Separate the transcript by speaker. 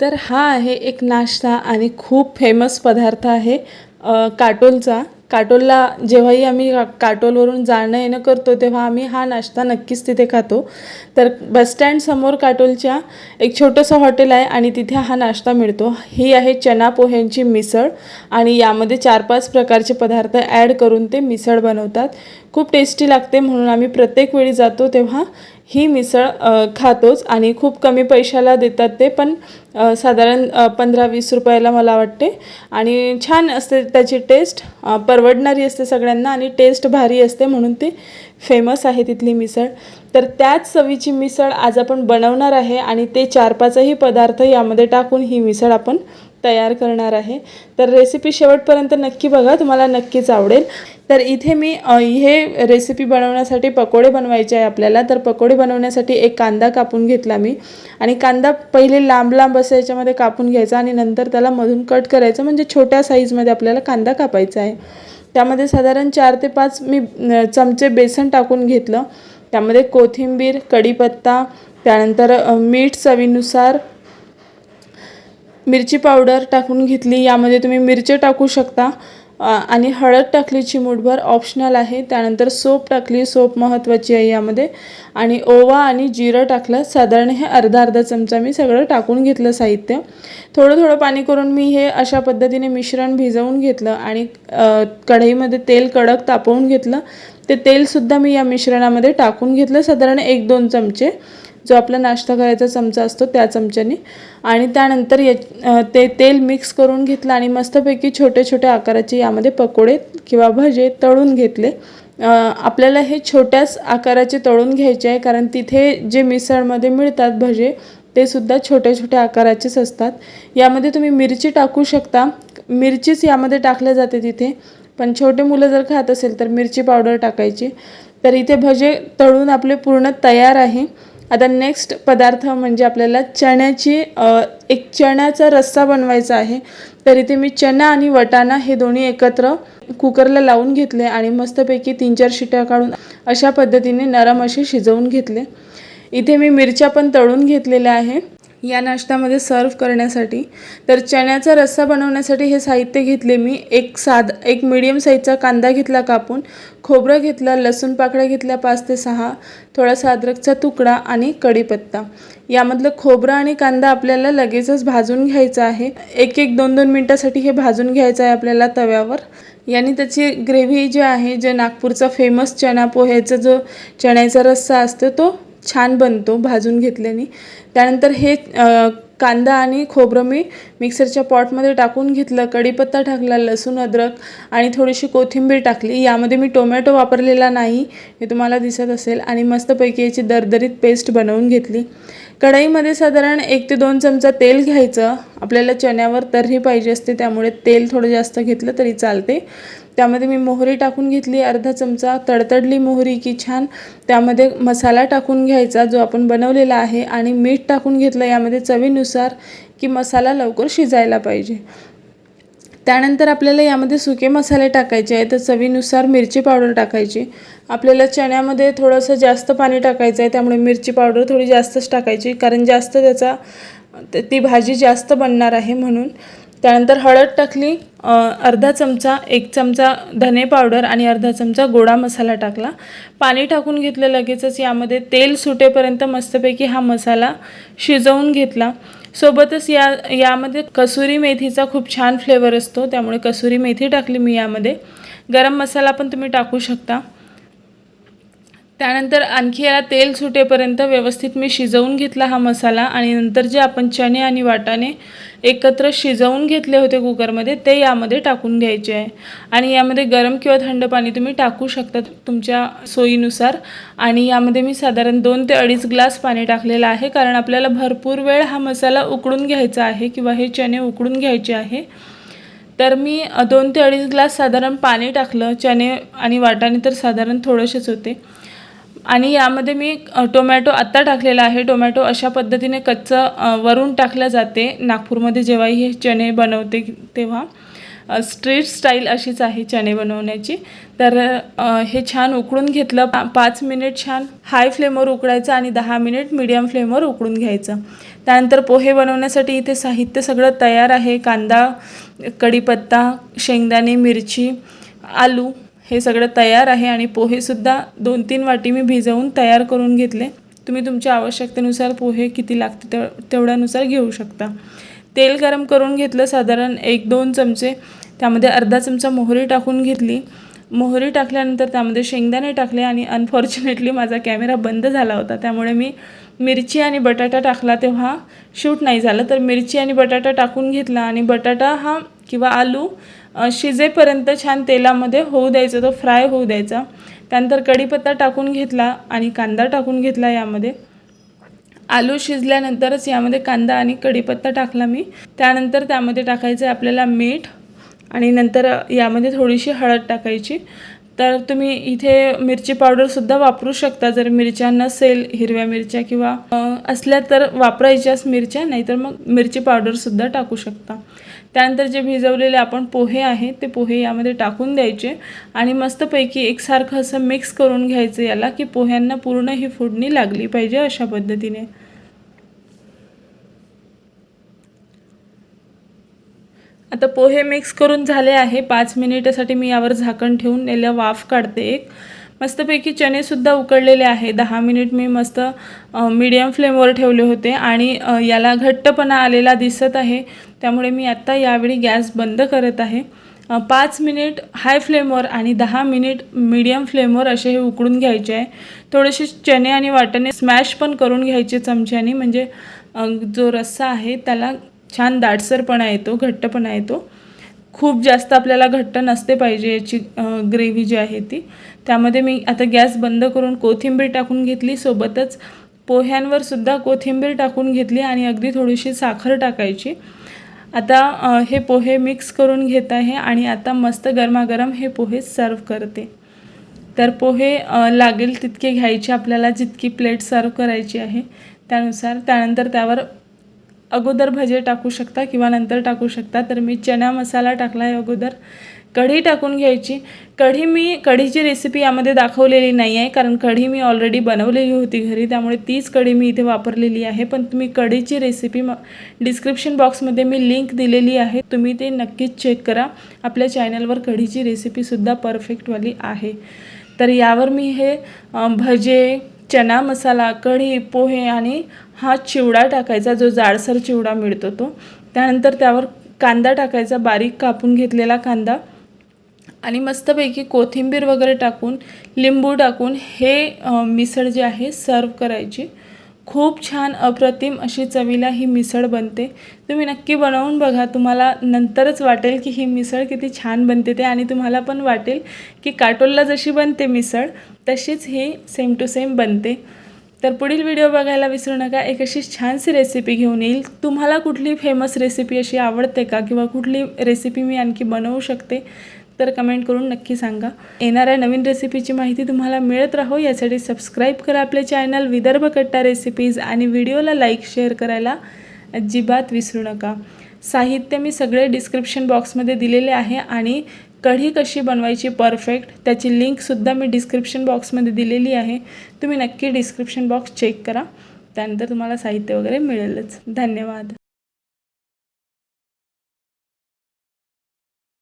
Speaker 1: तर हा आहे एक नाश्ता आणि खूप फेमस पदार्थ आहे काटोलचा. काटोलला जेव्हाही आम्ही काटोलवरून जाणं येणं करतो तेव्हा आम्ही हा नाश्ता नक्कीच तिथे खातो. तर बसस्टँडसमोर काटोलच्या एक छोटंसं हॉटेल आहे आणि तिथे हा नाश्ता मिळतो. ही आहे चना पोह्यांची मिसळ आणि यामध्ये चार पाच प्रकारचे पदार्थ ॲड करून ते मिसळ बनवतात. खूप टेस्टी लागते म्हणून आम्ही प्रत्येक वेळी जातो तेव्हा ही मिसळ खातोच आणि खूप कमी पैशाला देतात ते पण साधारण पंधरा वीस रुपयाला मला वाटते. आणि छान असते त्याची टेस्ट परवडणारी असते सगळ्यांना आणि टेस्ट भारी असते म्हणून ती फेमस आहे तिथली मिसळ. तर त्याच चवीची मिसळ आज आपण बनवणार आहे आणि ते चार पाचही पदार्थ यामध्ये टाकून ही मिसळ आपण तयार करणार आहे. तर रेसिपी शेवटपर्यंत नक्की बघा तुम्हाला नक्कीच आवडेल. तर इथे मी हे रेसिपी बनवण्यासाठी पकोडे बनवायचे आहे आपल्याला. तर पकोडे बनवण्यासाठी एक कांदा कापून घेतला मी. आणि कांदा पहिले लांब लांब असं याच्यामध्ये कापून घ्यायचा आणि नंतर त्याला मधून कट करायचं. म्हणजे छोट्या साईजमध्ये आपल्याला कांदा कापायचा आहे. त्यामध्ये साधारण चार ते पाच मी चमचे बेसन टाकून घेतलं. त्यामध्ये कोथिंबीर कढीपत्ता त्यानंतर मीठ चवीनुसार मिरची पावडर टाकून घेतली. यामध्ये तुम्ही मिरची टाकू शकता. आणि हळद टाकली चिमूटभर ऑप्शनल आहे. त्यानंतर सोप टाकली. सोप महत्त्वाची आहे यामध्ये. आणि ओवा आणि जिरं टाकलं. साधारण हे अर्धा अर्धा चमचा मी सगळं टाकून घेतलं साहित्य. थोडं थोडं पाणी करून मी हे अशा पद्धतीने मिश्रण भिजवून घेतलं आणि कढईमध्ये तेल कडक तापवून घेतलं. ते तेलसुद्धा मी या मिश्रणामध्ये टाकून घेतलं. साधारण एक दोन चमचे. जो आपला नाश्ता करायचा चमचा असतो त्या चमच्याने. आणि त्यानंतर या ते तेल मिक्स करून घेतलं आणि मस्तपैकी छोटे छोटे आकाराचे यामध्ये पकोडे किंवा भजे तळून घेतले. आपल्याला हे छोट्याच आकाराचे तळून घ्यायचे आहे कारण तिथे जे मिसळमध्ये मिळतात भजे ते सुद्धा छोट्या छोट्या आकाराचेच असतात. यामध्ये तुम्ही मिरची टाकू शकता. मिरचीच यामध्ये टाकल्या जाते तिथे. पण छोटे मुलं जर खात असेल तर मिरची पावडर टाकायची. तर इथे भजे तळून आपले पूर्ण तयार आहे. आता नेक्स्ट पदार्थ म्हणजे आपल्याला चण्याची एक चण्याचा रस्सा बनवायचा आहे. तर इथे मी चणा आणि वटाणा हे दोन्ही एकत्र कुकरला लावून घेतले आणि मस्तपैकी तीन चार शिट्या काढून अशा पद्धतीने नरम असे शिजवून घेतले. इथे मी मिरच्या पण तळून घेतलेल्या आहे. या नाश्त्यामध्ये सर्व करण्यासाठी. तर चण्याचा रस्सा बनवण्यासाठी हे साहित्य घेतले मी. एक साध एक मिडियम साईजचा कांदा घेतला कापून खोबरं घेतलं लसूण पाकळ्या घेतल्या पाच ते सहा थोडासा अद्रकचा तुकडा आणि कढीपत्ता. यामधलं खोबरं आणि कांदा आपल्याला लगेचच भाजून घ्यायचं आहे. एक एक दोन दोन मिनटासाठी हे भाजून घ्यायचं आहे आपल्याला तव्यावर. याने त्याची ग्रेव्ही जी आहे जे नागपूरचा फेमस चणा पोह्याचा जो चण्याचा रस्सा असतो तो छान बनतो भाजून घेतल्याने. त्यानंतर हे कांदा आणि खोबरं मी मिक्सरच्या पॉटमध्ये टाकून घेतलं कढीपत्ता टाकला लसूण अद्रक आणि थोडीशी कोथिंबीर टाकली. यामध्ये मी टोमॅटो वापरलेला नाही हे तुम्हाला दिसत असेल. आणि मस्तपैकी याची दरदरीत पेस्ट बनवून घेतली. कढईमध्ये साधारण एक ते दोन चमचा तेल घ्यायचं. आपल्याला चण्यावर तर्री पाहिजे असते त्यामुळे तेल थोडं जास्त घेतलं तरी चालते. त्यामध्ये मी मोहरी टाकून घेतली अर्धा चमचा तडतडली मोहरी की छान. त्यामध्ये मसाला टाकून घ्यायचा जो आपण बनवलेला आहे. आणि मीठ टाकून घेतलं यामध्ये चवीनुसार की मसाला लवकर शिजायला पाहिजे. त्यानंतर आपल्याला यामध्ये सुके मसाले टाकायचे आहे तर चवीनुसार मिरची पावडर टाकायची. आपल्याला चण्यामध्ये थोडंसं जास्त पाणी टाकायचं आहे त्यामुळे मिरची पावडर थोडी जास्तच टाकायची कारण जास्त त्याचा ती भाजी जास्त बनणार आहे म्हणून. त्यानंतर हळद टाकली अर्धा चमचा एक चमचा धने पावडर आणि अर्धा चमचा गोडा मसाला टाकला. पाणी टाकून घेतलं लगेचच यामध्ये तेल सुटेपर्यंत मस्तपैकी हा मसाला शिजवून घेतला. सोबतच या यामध्ये कसुरी मेथीचा खूप छान फ्लेवर असतो. त्यामुळे कसुरी मेथी टाकली मी यामध्ये. गरम मसाला पण तुम्ही टाकू शकता. त्यानंतर आणखी याला तेल सुटेपर्यंत व्यवस्थित मी शिजवून घेतला हा मसाला आणि नंतर जे आपण चणे आणि वाटाणे एकत्र शिजवून घेतले होते कुकरमध्ये ते यामध्ये टाकून घ्यायचे आहे. आणि यामध्ये गरम किंवा थंड पाणी तुम्ही टाकू शकता तुमच्या सोयीनुसार. आणि यामध्ये मी साधारण दोन ते अडीच ग्लास पाणी टाकलेलं आहे कारण आपल्याला भरपूर वेळ हा मसाला उकडून घ्यायचा आहे किंवा हे चणे उकडून घ्यायचे आहे. तर मी दोन ते अडीच ग्लास साधारण पाणी टाकलं. चणे आणि वाटाणे तर साधारण थोडेसेच होते. आणि यामध्ये मी टोमॅटो आत्ता टाकलेला आहे. टोमॅटो अशा पद्धतीने कच्चं वरून टाकलं जाते. नागपूरमध्ये जेव्हाही हे चणे बनवते तेव्हा. स्ट्रीट स्टाईल अशीच आहे चणे बनवण्याची. तर हे छान उकळून घेतलं. पा पाच मिनिट छान हाय फ्लेमवर उकळायचं आणि दहा मिनिट मिडियम फ्लेमवर उकळून घ्यायचं. त्यानंतर पोहे बनवण्यासाठी इथे साहित्य सगळं तयार आहे. कांदा कढीपत्ता शेंगदाणे मिरची आलू हे सगळं तयार आहे आणि पोहेसुद्धा दोन तीन वाटी मी भिजवून तयार करून घेतले. तुम्ही तुमच्या आवश्यकतेनुसार पोहे किती लागते तेव तेवढ्यानुसार घेऊ शकता. तेल गरम करून घेतलं साधारण एक दोन चमचे. त्यामध्ये अर्धा चमचा मोहरी टाकून घेतली. मोहरी टाकल्यानंतर त्यामध्ये शेंगदाणे टाकले आणि अनफॉर्च्युनेटली माझा कॅमेरा बंद झाला होता. त्यामुळे मी मिरची आणि बटाटा टाकला तेव्हा शूट नाही झालं. तर मिरची आणि बटाटा टाकून घेतला आणि बटाटा हा किंवा आलू शिजेपर्यंत छान तेलामध्ये होऊ द्यायचा तो फ्राय होऊ द्यायचा. त्यानंतर कढीपत्ता टाकून घेतला आणि कांदा टाकून घेतला यामध्ये. आलू शिजल्यानंतरच यामध्ये कांदा आणि कढीपत्ता टाकला मी. त्यानंतर त्यामध्ये टाकायचं आहे आपल्याला मीठ आणि नंतर यामध्ये थोडीशी हळद टाकायची. तर तुम्ही इथे मिरची पावडरसुद्धा वापरू शकता. जर मिरच्या नसेल हिरव्या मिरच्या किंवा असल्या तर वापरायच्याच मिरच्या नाहीतर मग मिरची पावडरसुद्धा टाकू शकता. त्यानंतर जे भिजवलेले आपण पोहे आहे ते पोहे यामध्ये टाकून द्यायचे आणि मस्तपैकी एकसारखं असं मिक्स करून घ्यायचं याला की पोह्यांना पूर्ण ही फोडणी लागली पाहिजे अशा पद्धतीने. आता पोहे मिक्स करून झाले आहे. पाच मिनिटासाठी मी यावर झाकण ठेवून याला वाफ काढते एक. मस्तपैकी चणेसुद्धा उकडलेले आहे. दहा मिनिट मी मस्त मीडियम फ्लेमवर ठेवले होते आणि याला घट्टपणा आलेला दिसत आहे. त्यामुळे मी आत्ता यावेळी गॅस बंद करत आहे. पाच मिनिट हाय फ्लेमवर आणि दहा मिनिट मीडियम फ्लेमवर असे हे उकडून घ्यायचे आहे. थोडेसे चणे आणि वाटणे स्मॅश पण करून घ्यायचे चमच्याने. म्हणजे जो रस्सा आहे त्याला छान दाटसरपणा येतो घट्टपणा येतो. खूप जास्त आपल्याला घट्ट नसते पाहिजे याची ग्रेव्ही जी आहे ती. त्यामध्ये मी आता गॅस बंद करून कोथिंबीर टाकून घेतली. सोबतच पोह्यांवर सुद्धा कोथिंबीर टाकून घेतली आणि अगदी थोडीशी साखर टाकायची. आता हे पोहे मिक्स करून घेत आहे आणि आता मस्त गरमागरम हे पोहे सर्व करते. तर पोहे लागेल तितके घ्यायचे. आपल्याला जितकी प्लेट सर्व करायची आहे त्यानुसार. त्यानंतर त्यावर अगोदर भजे टाकू शकता किंवा नंतर टाकू शकता तर मी चना मसाला टाकला आहे अगोदर. कढी टाकून घ्यायची. कढी मी कढीची रेसिपी यामध्ये दाखवलेली नाही आहे कारण कढी मी ऑलरेडी बनवलेली होती घरी त्यामुळे तीच कढी मी इथे वापरलेली आहे. पण तुम्ही कढीची रेसिपी म डिस्क्रिप्शन बॉक्समध्ये मी लिंक दिलेली आहे तुम्ही ते नक्कीच चेक करा. आपल्या चॅनलवर कढीची रेसिपीसुद्धा परफेक्टवाली आहे. तर यावर मी हे भजे चना मसाला कढी पोहे आणि हा चिवडा टाकायचा जो जाडसर चिवडा मिळतो तो. त्यानंतर त्यावर कांदा टाकायचा बारीक कापून घेतलेला कांदा. आणि मस्तपैकी कोथिंबीर वगैरे टाकून लिंबू टाकून हे मिसळ जे आहे सर्व करायची. खूप छान अप्रतिम अशी चवीला ही मिसळ बनते. तुम्ही नक्की बनवून बघा. तुम्हाला नंतरच वाटेल की ही मिसळ किती छान बनते ते आणि तुम्हाला पण वाटेल की काटोलला जशी बनते मिसळ तशीच ही सेम टू सेम बनते. तर पुढील व्हिडिओ बघायला विसरू नका. एक अशी छानशी रेसिपी घेऊन येईल. तुम्हाला कुठली फेमस रेसिपी अशी आवडते का? किंवा कुठली रेसिपी मी आणखी बनवू शकते? तर कमेंट करून नक्की सांगा. येणाऱ्या नवीन रेसिपीची माहिती तुम्हाला मिळत राहो यासाठी सबस्क्राईब करा आपले चॅनल विदर्भ कट्टा रेसिपीज आणि व्हिडिओला लाईक शेअर करायला अजिबात विसरू नका. साहित्य मी सगळे डिस्क्रिप्शन बॉक्समध्ये दिलेले आहे आणि कढी कशी बनवायची परफेक्ट त्याची लिंकसुद्धा मी डिस्क्रिप्शन बॉक्समध्ये दिलेली आहे. तुम्ही नक्की डिस्क्रिप्शन बॉक्स चेक करा. त्यानंतर तुम्हाला साहित्य वगैरे मिळेलच. धन्यवाद.